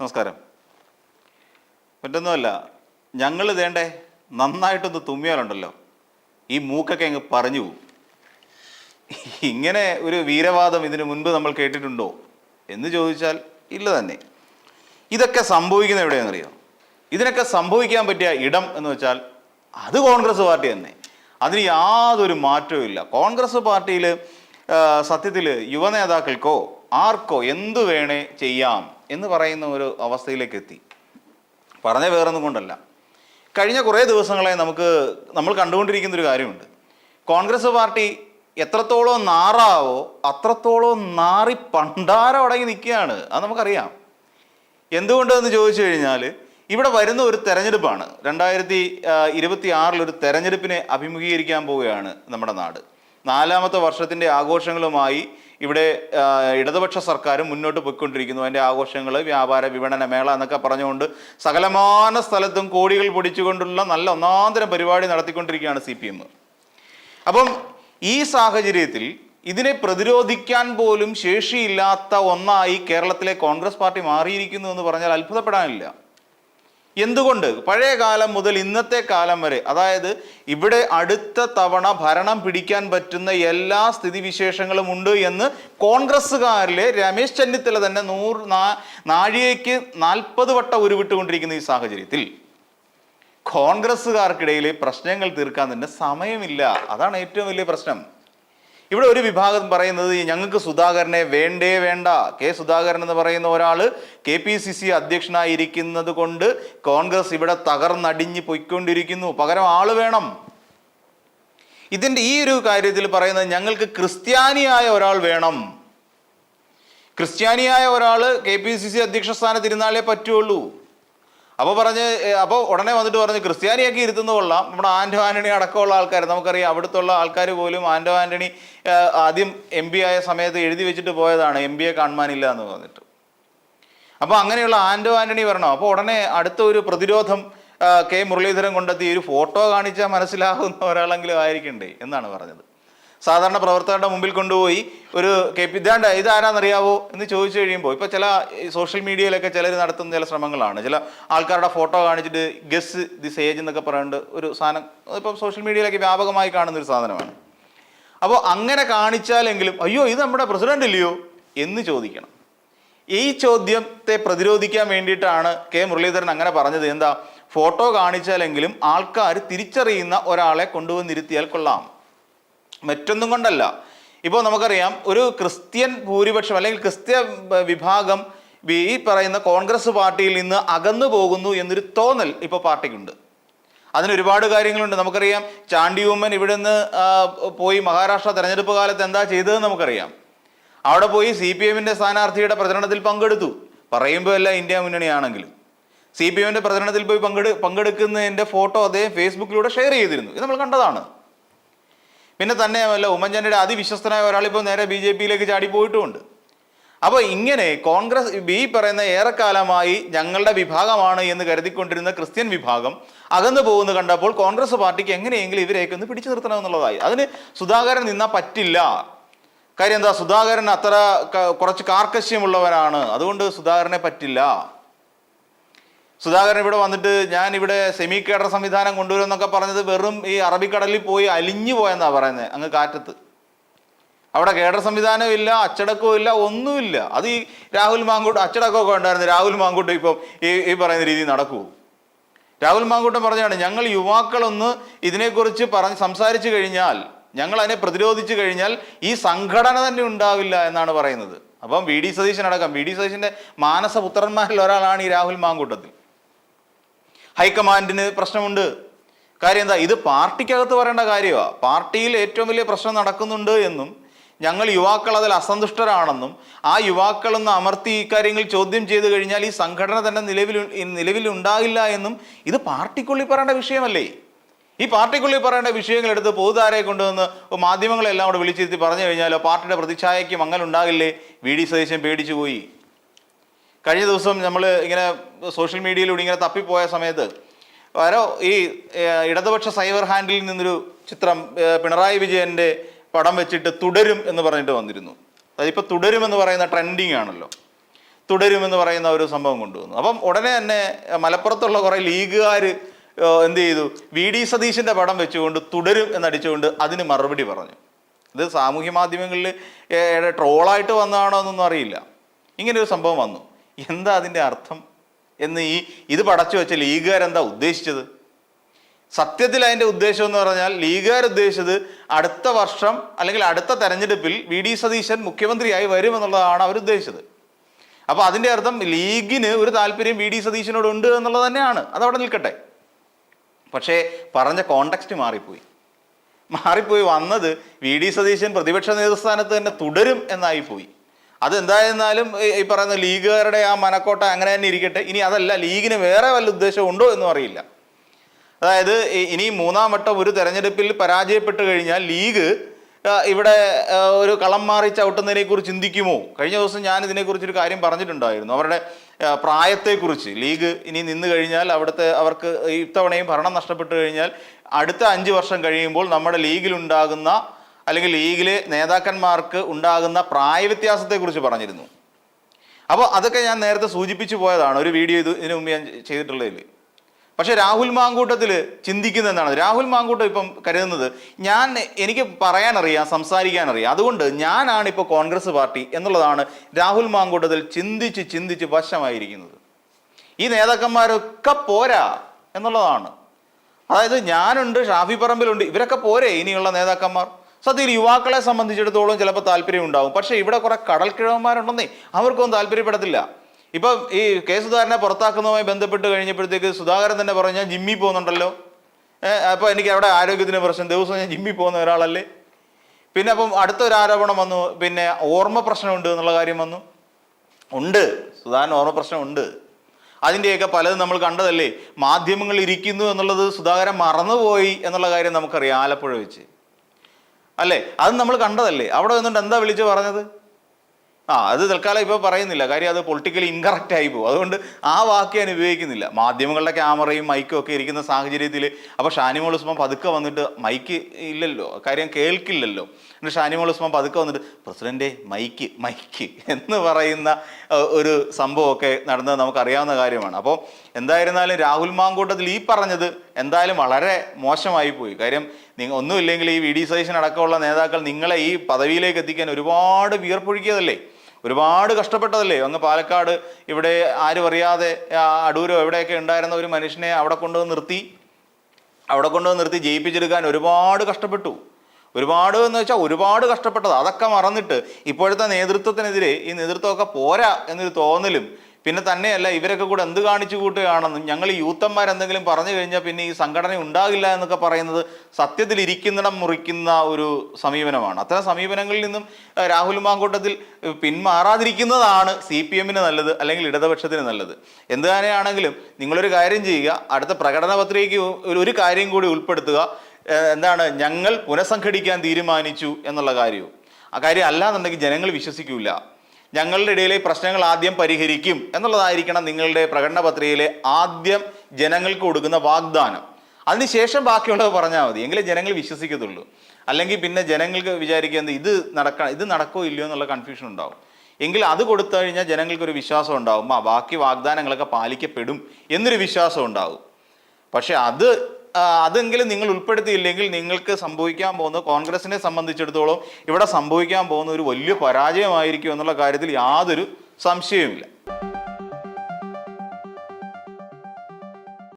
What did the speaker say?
നമസ്കാരം. മറ്റൊന്നുമല്ല ഞങ്ങൾ ഇതേണ്ടേ നന്നായിട്ടൊന്ന് തുമ്മിയാലുണ്ടല്ലോ. ഈ മൂക്കൊക്കെ അങ്ങ് പറഞ്ഞു പോകും ഇങ്ങനെ ഒരു വീരവാദം ഇതിനു മുൻപ് നമ്മൾ കേട്ടിട്ടുണ്ടോ എന്ന് ചോദിച്ചാൽ ഇല്ല തന്നെ. ഇതൊക്കെ സംഭവിക്കുന്ന എവിടെയാണെന്നറിയോ? ഇതിനൊക്കെ സംഭവിക്കാൻ പറ്റിയ ഇടം എന്ന് വെച്ചാൽ അത് കോൺഗ്രസ് പാർട്ടി തന്നെ. അതിന് യാതൊരു മാറ്റവും ഇല്ല. കോൺഗ്രസ് പാർട്ടിയിൽ സത്യത്തിൽ യുവനേതാക്കൾക്കോ ആർക്കോ എന്തു വേണേ ചെയ്യാം. എന്ന് പറയുന്ന ഒരു അവസ്ഥയിലേക്ക് എത്തി പറഞ്ഞ വേറൊന്നും കൊണ്ടല്ല. കഴിഞ്ഞ കുറേ ദിവസങ്ങളെ നമുക്ക് നമ്മൾ കണ്ടുകൊണ്ടിരിക്കുന്ന ഒരു കാര്യമുണ്ട്. കോൺഗ്രസ് പാർട്ടി എത്രത്തോളം നാറാവോ അത്രത്തോളം നാറി പണ്ടാരം അടങ്ങി നിൽക്കുകയാണ്. അത് നമുക്കറിയാം. എന്തുകൊണ്ടെന്ന് ചോദിച്ചു കഴിഞ്ഞാൽ ഇവിടെ വരുന്ന ഒരു തെരഞ്ഞെടുപ്പാണ്. രണ്ടായിരത്തി ഇരുപത്തി ആറിലൊരു തെരഞ്ഞെടുപ്പിനെ അഭിമുഖീകരിക്കാൻ പോവുകയാണ് നമ്മുടെ നാട്. നാലാമത്തെ വർഷത്തിന്റെ ആഘോഷങ്ങളുമായി ഇവിടെ ഇടതുപക്ഷ സർക്കാരും മുന്നോട്ട് പോയിക്കൊണ്ടിരിക്കുന്നു. അതിന്റെ ആഘോഷങ്ങൾ വ്യാപാര വിപണന മേള എന്നൊക്കെ പറഞ്ഞുകൊണ്ട് സകലമാന സ്ഥലത്തും കോടികൾ പൊടിച്ചുകൊണ്ടുള്ള നല്ല ഒന്നാന്തരം പരിപാടി നടത്തിക്കൊണ്ടിരിക്കുകയാണ് സി പി എം. അപ്പം ഈ സാഹചര്യത്തിൽ ഇതിനെ പ്രതിരോധിക്കാൻ പോലും ശേഷിയില്ലാത്ത ഒന്നായി കേരളത്തിലെ കോൺഗ്രസ് പാർട്ടി മാറിയിരിക്കുന്നു എന്ന് പറഞ്ഞാൽ അത്ഭുതപ്പെടാനില്ല. എന്തുകൊണ്ട്? പഴയ കാലം മുതൽ ഇന്നത്തെ കാലം വരെ അതായത് ഇവിടെ അടുത്ത തവണ ഭരണം പിടിക്കാൻ പറ്റുന്ന എല്ലാ സ്ഥിതിവിശേഷങ്ങളും ഉണ്ട് എന്ന് കോൺഗ്രസ്സുകാരിലെ രമേശ് ചെന്നിത്തല തന്നെ നൂറ് നാഴികയ്ക്ക് നാൽപ്പത് വട്ടം ഉരുവിട്ടുകൊണ്ടിരിക്കുന്ന ഈ സാഹചര്യത്തിൽ കോൺഗ്രസ്സുകാർക്കിടയിൽ പ്രശ്നങ്ങൾ തീർക്കാൻ തന്നെ സമയമില്ല. അതാണ് ഏറ്റവും വലിയ പ്രശ്നം. ഇവിടെ ഒരു വിഭാഗം പറയുന്നത് ഞങ്ങൾക്ക് സുധാകരനെ വേണ്ടേ വേണ്ട. കെ സുധാകരൻ എന്ന് പറയുന്ന ഒരാൾ കെ പി സി സി അധ്യക്ഷനായിരിക്കുന്നത് കൊണ്ട് കോൺഗ്രസ് ഇവിടെ തകർന്നടിഞ്ഞ് പൊയ്ക്കൊണ്ടിരിക്കുന്നു. പകരം ആൾ വേണം. ഇതിന്റെ ഈ ഒരു കാര്യത്തിൽ പറയുന്നത് ഞങ്ങൾക്ക് ക്രിസ്ത്യാനിയായ ഒരാൾ വേണം. ക്രിസ്ത്യാനിയായ ഒരാൾ കെ പി സി സി അധ്യക്ഷ സ്ഥാനത്ത് പറ്റുള്ളൂ. അപ്പോൾ പറഞ്ഞ് അപ്പോൾ ഉടനെ വന്നിട്ട് പറഞ്ഞ് ക്രിസ്ത്യാനിയൊക്കെ ഇരുത്തുന്ന കൊള്ളാം. നമ്മുടെ ആൻഡോ ആന്റണി അടക്കമുള്ള ആൾക്കാർ നമുക്കറിയാം അവിടുത്തുള്ള ആൾക്കാർ പോലും ആൻഡോ ആന്റണി ആദ്യം എം പി ആയ സമയത്ത് എഴുതി വെച്ചിട്ട് പോയതാണ് എം പിയെ കാണുവാനില്ല എന്ന് പറഞ്ഞിട്ട്. അപ്പോൾ അങ്ങനെയുള്ള ആൻഡോ ആന്റണി വരണം? അപ്പോൾ ഉടനെ അടുത്ത ഒരു പ്രതിരോധം കെ മുരളീധരൻ കൊണ്ടെത്തി ഒരു ഫോട്ടോ കാണിച്ചാൽ മനസ്സിലാകുന്ന ഒരാളെങ്കിലും ആയിരിക്കണ്ടേ എന്നാണ് പറഞ്ഞത്. സാധാരണ പ്രവർത്തകരുടെ മുമ്പിൽ കൊണ്ടുപോയി ഒരു കെ പി ഇതാണ്ട് ഇതാരാന്നറിയാവോ എന്ന് ചോദിച്ചു കഴിയുമ്പോൾ ഇപ്പോൾ ചില സോഷ്യൽ മീഡിയയിലൊക്കെ ചിലർ നടത്തുന്ന ചില ശ്രമങ്ങളാണ്. ചില ആൾക്കാരുടെ ഫോട്ടോ കാണിച്ചിട്ട് ഗസ് ദി സേജ് എന്നൊക്കെ പറയേണ്ട ഒരു സാധനം. ഇപ്പം സോഷ്യൽ മീഡിയയിലൊക്കെ വ്യാപകമായി കാണുന്ന ഒരു സാധനമാണ്. അപ്പോൾ അങ്ങനെ കാണിച്ചാലെങ്കിലും അയ്യോ ഇത് നമ്മുടെ പ്രസിഡന്റ് ഇല്ലയോ എന്ന് ചോദിക്കണം. ഈ ചോദ്യത്തെ പ്രതിരോധിക്കാൻ വേണ്ടിയിട്ടാണ് കെ മുരളീധരൻ അങ്ങനെ പറഞ്ഞത്. എന്താ? ഫോട്ടോ കാണിച്ചാലെങ്കിലും ആൾക്കാർ തിരിച്ചറിയുന്ന ഒരാളെ കൊണ്ടുവന്നിരുത്തിയാൽ കൊള്ളാം. മറ്റൊന്നും കൊണ്ടല്ല. ഇപ്പോൾ നമുക്കറിയാം ഒരു ക്രിസ്ത്യൻ ഭൂരിപക്ഷം അല്ലെങ്കിൽ ക്രിസ്ത്യ വിഭാഗം ഈ പറയുന്ന കോൺഗ്രസ് പാർട്ടിയിൽ നിന്ന് അകന്നു പോകുന്നു എന്നൊരു തോന്നൽ ഇപ്പോൾ പാർട്ടിക്കുണ്ട്. അതിന് ഒരുപാട് കാര്യങ്ങളുണ്ട്. നമുക്കറിയാം ചാണ്ടി ഉമ്മൻ ഇവിടുന്ന് പോയി മഹാരാഷ്ട്ര തെരഞ്ഞെടുപ്പ് കാലത്ത് എന്താ ചെയ്തതെന്ന് നമുക്കറിയാം. അവിടെ പോയി സി പി എമ്മിന്റെ സ്ഥാനാർത്ഥിയുടെ പ്രചരണത്തിൽ പങ്കെടുത്തു. പറയുമ്പോൾ എല്ലാം ഇന്ത്യ മുന്നണിയാണെങ്കിലും. സി പി എമ്മിന്റെ പ്രചരണത്തിൽ പോയി പങ്കെടു പങ്കെടുക്കുന്നതിന്റെ ഫോട്ടോ അദ്ദേഹം ഫേസ്ബുക്കിലൂടെ ഷെയർ ചെയ്തിരുന്നു. ഇത് നമ്മൾ കണ്ടതാണ്. പിന്നെ തന്നെയുമല്ല ഉമ്മൻചാണ്ടിയുടെ അതിവിശ്വസ്തനായ ഒരാൾ ഒരാളിപ്പോൾ നേരെ ബി ജെ പിയിലേക്ക് ചാടി പോയിട്ടുമുണ്ട്. അപ്പോൾ ഇങ്ങനെ കോൺഗ്രസ് ബി പറയുന്ന ഏറെക്കാലമായി ഞങ്ങളുടെ വിഭാഗമാണ് എന്ന് കരുതിക്കൊണ്ടിരുന്ന ക്രിസ്ത്യൻ വിഭാഗം അകന്നു പോകുന്നു കണ്ടപ്പോൾ കോൺഗ്രസ് പാർട്ടിക്ക് എങ്ങനെയെങ്കിലും ഇവരെയൊക്കെ ഒന്ന് പിടിച്ചു നിർത്തണമെന്നുള്ളതായി. അതിന് സുധാകരൻ നിന്നാൽ പറ്റില്ല. കാര്യം എന്താ? സുധാകരൻ അത്ര കുറച്ച് കാർക്കശ്യമുള്ളവരാണ് അതുകൊണ്ട് സുധാകരനെ പറ്റില്ല. സുധാകരൻ ഇവിടെ വന്നിട്ട് ഞാൻ ഇവിടെ സെമി കേഡർ സംവിധാനം കൊണ്ടുവരുമെന്നൊക്കെ പറഞ്ഞത് വെറും ഈ അറബിക്കടലിൽ പോയി അലിഞ്ഞു പോയെന്നാണ് പറയുന്നത് അങ്ങ് കാറ്റത്ത്. അവിടെ കേഡർ സംവിധാനവും ഇല്ല അച്ചടക്കവും ഇല്ല ഒന്നുമില്ല. അത് ഈ രാഹുൽ മാങ്കൂട്ട് അച്ചടക്കമൊക്കെ ഉണ്ടായിരുന്നു. രാഹുൽ മാങ്കൂട്ട് ഇപ്പം ഈ ഈ പറയുന്ന രീതി നടക്കുമോ രാഹുൽ മാങ്കൂട്ടം പറഞ്ഞാണ് ഞങ്ങൾ യുവാക്കളൊന്ന് ഇതിനെക്കുറിച്ച് പറഞ്ഞ് സംസാരിച്ചു കഴിഞ്ഞാൽ ഞങ്ങൾ അതിനെ പ്രതിരോധിച്ചു കഴിഞ്ഞാൽ ഈ സംഘടന തന്നെ ഉണ്ടാവില്ല എന്നാണ് പറയുന്നത്. അപ്പം വി ഡി സതീശൻ അടക്കം വി ഡി സതീശന്റെ മാനസപുത്രന്മാരിൽ ഒരാളാണ് ഈ രാഹുൽ മാങ്കൂട്ടത്തിൽ. ഹൈക്കമാൻഡിന് പ്രശ്നമുണ്ട്. കാര്യം എന്താ ഇത് പാർട്ടിക്കകത്ത് പറയേണ്ട കാര്യമാണ് പാർട്ടിയിൽ ഏറ്റവും വലിയ പ്രശ്നം നടക്കുന്നുണ്ട് എന്നും ഞങ്ങൾ യുവാക്കൾ അതിൽ അസന്തുഷ്ടരാണെന്നും ആ യുവാക്കളൊന്ന് അമർത്തി ഇക്കാര്യങ്ങൾ ചോദ്യം ചെയ്തു കഴിഞ്ഞാൽ ഈ സംഘടന തന്നെ നിലവിൽ നിലവിൽ ഉണ്ടാകില്ല എന്നും ഇത് പാർട്ടിക്കുള്ളിൽ പറയേണ്ട വിഷയമല്ലേ? ഈ പാർട്ടിക്കുള്ളിൽ പറയേണ്ട വിഷയങ്ങൾ എടുത്ത് പൊതുധാരയെ കൊണ്ടുവന്ന് മാധ്യമങ്ങളെല്ലാം കൂടെ വിളിച്ചിരുത്തി പറഞ്ഞു കഴിഞ്ഞാലോ പാർട്ടിയുടെ പ്രതിച്ഛായയ്ക്ക് മങ്ങലുണ്ടാകില്ലേ? വി. ഡി. സതീശൻ പേടിച്ചു പോയി. കഴിഞ്ഞ ദിവസം നമ്മൾ ഇങ്ങനെ സോഷ്യൽ മീഡിയയിലൂടെ ഇങ്ങനെ തപ്പിപ്പോയ സമയത്ത് ആരോ ഈ ഇടതുപക്ഷ സൈബർ ഹാൻഡിൽ നിന്നൊരു ചിത്രം പിണറായി വിജയന്റെ പടം വെച്ചിട്ട് തുടരും എന്ന് പറഞ്ഞിട്ട് വന്നിരുന്നു. അതിപ്പോൾ തുടരും എന്ന് പറയുന്ന ട്രെൻഡിങ് ആണല്ലോ. തുടരുമെന്ന് പറയുന്ന ഒരു സംഭവം കൊണ്ടുവന്നു. അപ്പം ഉടനെ തന്നെ മലപ്പുറത്തുള്ള കുറേ ലീഗുകാർ എന്ത് ചെയ്തു? വി ഡി സതീശിന്റെ പടം വെച്ചുകൊണ്ട് തുടരും എന്നടിച്ചുകൊണ്ട് അതിന് മറുപടി പറഞ്ഞു. ഇത് സാമൂഹ്യ മാധ്യമങ്ങളിൽ ട്രോളായിട്ട് വന്നതാണോ എന്നൊന്നും അറിയില്ല. ഇങ്ങനെ ഒരു സംഭവം വന്നു. എന്താ അതിന്റെ അർത്ഥം? എന്ന് ഈ ഇത് പടച്ചു വെച്ച ലീഗുകാരെന്താ ഉദ്ദേശിച്ചത്? സത്യത്തിൽ അതിന്റെ ഉദ്ദേശം എന്ന് പറഞ്ഞാൽ ലീഗുകാർ ഉദ്ദേശിച്ചത് അടുത്ത വർഷം അല്ലെങ്കിൽ അടുത്ത തെരഞ്ഞെടുപ്പിൽ വി ഡി സതീശൻ മുഖ്യമന്ത്രിയായി വരുമെന്നുള്ളതാണ് അവർ ഉദ്ദേശിച്ചത്. അപ്പോൾ അതിന്റെ അർത്ഥം ലീഗിന് ഒരു താല്പര്യം വി ഡി സതീശനോട് ഉണ്ട് എന്നുള്ളത് തന്നെയാണ്. അതവിടെ നിൽക്കട്ടെ. പക്ഷേ പറഞ്ഞ കോണ്ടക്സ്റ്റ് മാറിപ്പോയി. മാറിപ്പോയി വന്നത് വി ഡി സതീശൻ പ്രതിപക്ഷ നേതൃസ്ഥാനത്ത് തന്നെ തുടരും എന്നായിപ്പോയി. അതെന്തായിരുന്നാലും ഈ- പറയുന്ന ലീഗുകാരുടെ ആ മനക്കോട്ട അങ്ങനെ തന്നെ ഇരിക്കട്ടെ. ഇനി അതല്ല ലീഗിന് വേറെ വല്ല ഉദ്ദേശം ഉണ്ടോ എന്നും അറിയില്ല. അതായത് ഇനി മൂന്നാം വട്ടം ഒരു തെരഞ്ഞെടുപ്പിൽ പരാജയപ്പെട്ട് കഴിഞ്ഞാൽ ലീഗ് ഇവിടെ ഒരു കളം മാറി ചവിട്ടുന്നതിനെ കുറിച്ച് ചിന്തിക്കുമോ? കഴിഞ്ഞ ദിവസം ഞാൻ ഇതിനെക്കുറിച്ചൊരു കാര്യം പറഞ്ഞിട്ടുണ്ടായിരുന്നു. അവരുടെ പ്രായത്തെക്കുറിച്ച്. ലീഗ് ഇനി നിന്ന് കഴിഞ്ഞാൽ അവിടുത്തെ അവർക്ക് ഇത്തവണയും ഭരണം നഷ്ടപ്പെട്ടു കഴിഞ്ഞാൽ അടുത്ത അഞ്ച് വർഷം കഴിയുമ്പോൾ നമ്മുടെ ലീഗിലുണ്ടാകുന്ന അല്ലെങ്കിൽ ലീഗിലെ നേതാക്കന്മാർക്ക് ഉണ്ടാകുന്ന പ്രായവ്യത്യാസത്തെക്കുറിച്ച് പറഞ്ഞിരുന്നു. അപ്പോൾ അതൊക്കെ ഞാൻ നേരത്തെ സൂചിപ്പിച്ചു പോയതാണ്. ഒരു വീഡിയോ ഇത് ഇതിനു മുമ്പ് ഞാൻ ചെയ്തിട്ടുള്ളതിൽ. പക്ഷേ രാഹുൽ മാങ്കൂട്ടത്തിൽ ചിന്തിക്കുന്നത് എന്താണ് രാഹുൽ മാങ്കൂട്ടം ഇപ്പം കരുതുന്നത് ഞാൻ എനിക്ക് പറയാനറിയാം സംസാരിക്കാനറിയാം. അതുകൊണ്ട് ഞാനാണ് ഇപ്പോൾ കോൺഗ്രസ് പാർട്ടി എന്നുള്ളതാണ് രാഹുൽ മാങ്കൂട്ടത്തിൽ ചിന്തിച്ച് ചിന്തിച്ച് വശമായിരിക്കുന്നത്. ഈ നേതാക്കന്മാരൊക്കെ പോരാ എന്നുള്ളതാണ്. അതായത് ഞാനുണ്ട് ഷാഫി പറമ്പിലുണ്ട് ഇവരൊക്കെ പോരേ ഇനിയുള്ള നേതാക്കന്മാർ? സത്യത്തിൽ യുവാക്കളെ സംബന്ധിച്ചിടത്തോളം ചിലപ്പോൾ താല്പര്യം ഉണ്ടാവും. പക്ഷേ ഇവിടെ കുറെ കടൽക്കിഴവന്മാരുണ്ടെന്നേ അവർക്കൊന്നും താല്പര്യപ്പെടത്തില്ല. ഇപ്പം ഈ കെ സുധാകരനെ പുറത്താക്കുന്നതുമായി ബന്ധപ്പെട്ട് കഴിഞ്ഞപ്പോഴത്തേക്ക് സുധാകരൻ തന്നെ പറഞ്ഞു ജിമ്മി പോകുന്നുണ്ടല്ലോ. അപ്പോൾ എനിക്ക് അവിടെ ആരോഗ്യത്തിന് പ്രശ്നം. ദിവസം ഞാൻ ജിമ്മി പോകുന്ന ഒരാളല്ലേ. പിന്നെ അപ്പം അടുത്തൊരു ആരോപണം വന്നു. പിന്നെ ഓർമ്മ പ്രശ്നമുണ്ട് എന്നുള്ള കാര്യം വന്നു. ഉണ്ട്. സുധാകരൻ ഓർമ്മ പ്രശ്നമുണ്ട്. അതിന്റെയൊക്കെ പലതും നമ്മൾ കണ്ടതല്ലേ. മാധ്യമങ്ങൾ ഇരിക്കുന്നു എന്നുള്ളത് സുധാകരൻ മറന്നുപോയി എന്നുള്ള കാര്യം നമുക്കറിയാം ആലപ്പുഴ വെച്ച്. അല്ലേ? അത് നമ്മൾ കണ്ടതല്ലേ? അവിടെ നിന്നിട്ട് എന്താ വിളിച്ച് പറഞ്ഞത്? ആ അത് തൽക്കാലം ഇപ്പോൾ പറയുന്നില്ല. കാര്യം അത് പൊളിറ്റിക്കലി ഇൻകറക്റ്റ് ആയി പോകും. അതുകൊണ്ട് ആ വാക്ക് ഞാൻ ഉപയോഗിക്കുന്നില്ല. മാധ്യമങ്ങളുടെ ക്യാമറയും മൈക്കും ഒക്കെ ഇരിക്കുന്ന സാഹചര്യത്തിൽ അപ്പോൾ ഷാനിമോൾ ഉസ്മാൻ പതുക്കെ വന്നിട്ട് മൈക്ക് ഇല്ലല്ലോ. കാര്യം കേൾക്കില്ലല്ലോ. എന്നിട്ട് ഷാനിമോൾ ഉസ്മാൻ പതുക്കെ വന്നിട്ട് പ്രസിഡന്റെ മൈക്ക് മൈക്ക് എന്ന് പറയുന്ന ഒരു സംഭവമൊക്കെ നടന്നത് നമുക്കറിയാവുന്ന കാര്യമാണ്. അപ്പോൾ എന്തായിരുന്നാലും രാഹുൽ മാങ്കൂട്ടത്തിൽ ഈ പറഞ്ഞത് എന്തായാലും വളരെ മോശമായി പോയി. കാര്യം നിങ്ങൾ ഒന്നുമില്ലെങ്കിൽ ഈ വി ഡി സതീശൻ അടക്കമുള്ള നേതാക്കൾ നിങ്ങളെ ഈ പദവിയിലേക്ക് എത്തിക്കാൻ ഒരുപാട് വിയർപ്പൊഴുക്കിയതല്ലേ? ഒരുപാട് കഷ്ടപ്പെട്ടതല്ലേ? അങ്ങ് പാലക്കാട് ഇവിടെ ആരും അറിയാതെ അടൂരോ എവിടെയൊക്കെ ഉണ്ടായിരുന്ന ഒരു മനുഷ്യനെ അവിടെ കൊണ്ടുവന്ന് നിർത്തി. അവിടെ കൊണ്ടുവന്ന് നിർത്തി ജയിപ്പിച്ചെടുക്കാൻ ഒരുപാട് കഷ്ടപ്പെട്ടു. ഒരുപാട് എന്ന് വെച്ചാൽ ഒരുപാട് കഷ്ടപ്പെട്ടത്. അതൊക്കെ മറന്നിട്ട് ഇപ്പോഴത്തെ നേതൃത്വത്തിനെതിരെ ഈ നേതൃത്വമൊക്കെ പോരാ എന്നൊരു തോന്നലും പിന്നെ തന്നെയല്ല ഇവരൊക്കെ കൂടെ എന്ത് കാണിച്ചു കൂട്ടുകയാണെന്നും. ഞങ്ങൾ യൂത്തന്മാർ എന്തെങ്കിലും പറഞ്ഞു കഴിഞ്ഞാൽ പിന്നെ ഈ സംഘടന ഉണ്ടാകില്ല എന്നൊക്കെ പറയുന്നത് സത്യത്തിൽ ഇരിക്കുന്നിടം മുറിക്കുന്ന ഒരു സമീപനമാണ്. അത്തരം സമീപനങ്ങളിൽ നിന്നും രാഹുൽ മാങ്കൂട്ടത്തിൽ പിന്മാറാതിരിക്കുന്നതാണ് സി പി എമ്മിന് നല്ലത് അല്ലെങ്കിൽ ഇടതുപക്ഷത്തിന് നല്ലത്. എന്ത് തന്നെയാണെങ്കിലും നിങ്ങളൊരു കാര്യം ചെയ്യുക അടുത്ത പ്രകടന പത്രികയ്ക്ക് ഒരു- കാര്യം കൂടി ഉൾപ്പെടുത്തുക. എന്താണ് ഞങ്ങൾ പുനഃസംഘടിക്കാൻ തീരുമാനിച്ചു എന്നുള്ള കാര്യവും. ആ കാര്യം അല്ലാന്നുണ്ടെങ്കിൽ ജനങ്ങൾ വിശ്വസിക്കൂല. ഞങ്ങളുടെ ഇടയിലെ പ്രശ്നങ്ങൾ ആദ്യം പരിഹരിക്കും എന്നുള്ളതായിരിക്കണം നിങ്ങളുടെ പ്രകടന പത്രികയിലെ ആദ്യം ജനങ്ങൾക്ക് കൊടുക്കുന്ന വാഗ്ദാനം. അതിനുശേഷം ബാക്കിയുള്ളത് പറഞ്ഞാൽ മതി. എങ്കിലേ ജനങ്ങൾ വിശ്വസിക്കത്തുള്ളൂ. അല്ലെങ്കിൽ പിന്നെ ജനങ്ങൾക്ക് വിചാരിക്കുക എന്ത് ഇത് നടക്ക ഇത് നടക്കോ ഇല്ലയോ എന്നുള്ള കൺഫ്യൂഷൻ ഉണ്ടാവും. എങ്കിൽ അത് കൊടുത്തു കഴിഞ്ഞാൽ ജനങ്ങൾക്ക് ഒരു വിശ്വാസം ഉണ്ടാവും. ആ ബാക്കി വാഗ്ദാനങ്ങളൊക്കെ പാലിക്കപ്പെടും എന്നൊരു വിശ്വാസം ഉണ്ടാവും. പക്ഷെ അത് അതെങ്കിലും നിങ്ങൾ ഉൾപ്പെടുത്തിയില്ലെങ്കിൽ നിങ്ങൾക്ക് സംഭവിക്കാൻ പോകുന്ന കോൺഗ്രസിനെ സംബന്ധിച്ചിടത്തോളം ഇവിടെ സംഭവിക്കാൻ പോകുന്ന ഒരു വലിയ പരാജയമായിരിക്കും എന്നുള്ള കാര്യത്തിൽ യാതൊരു സംശയവുമില്ല.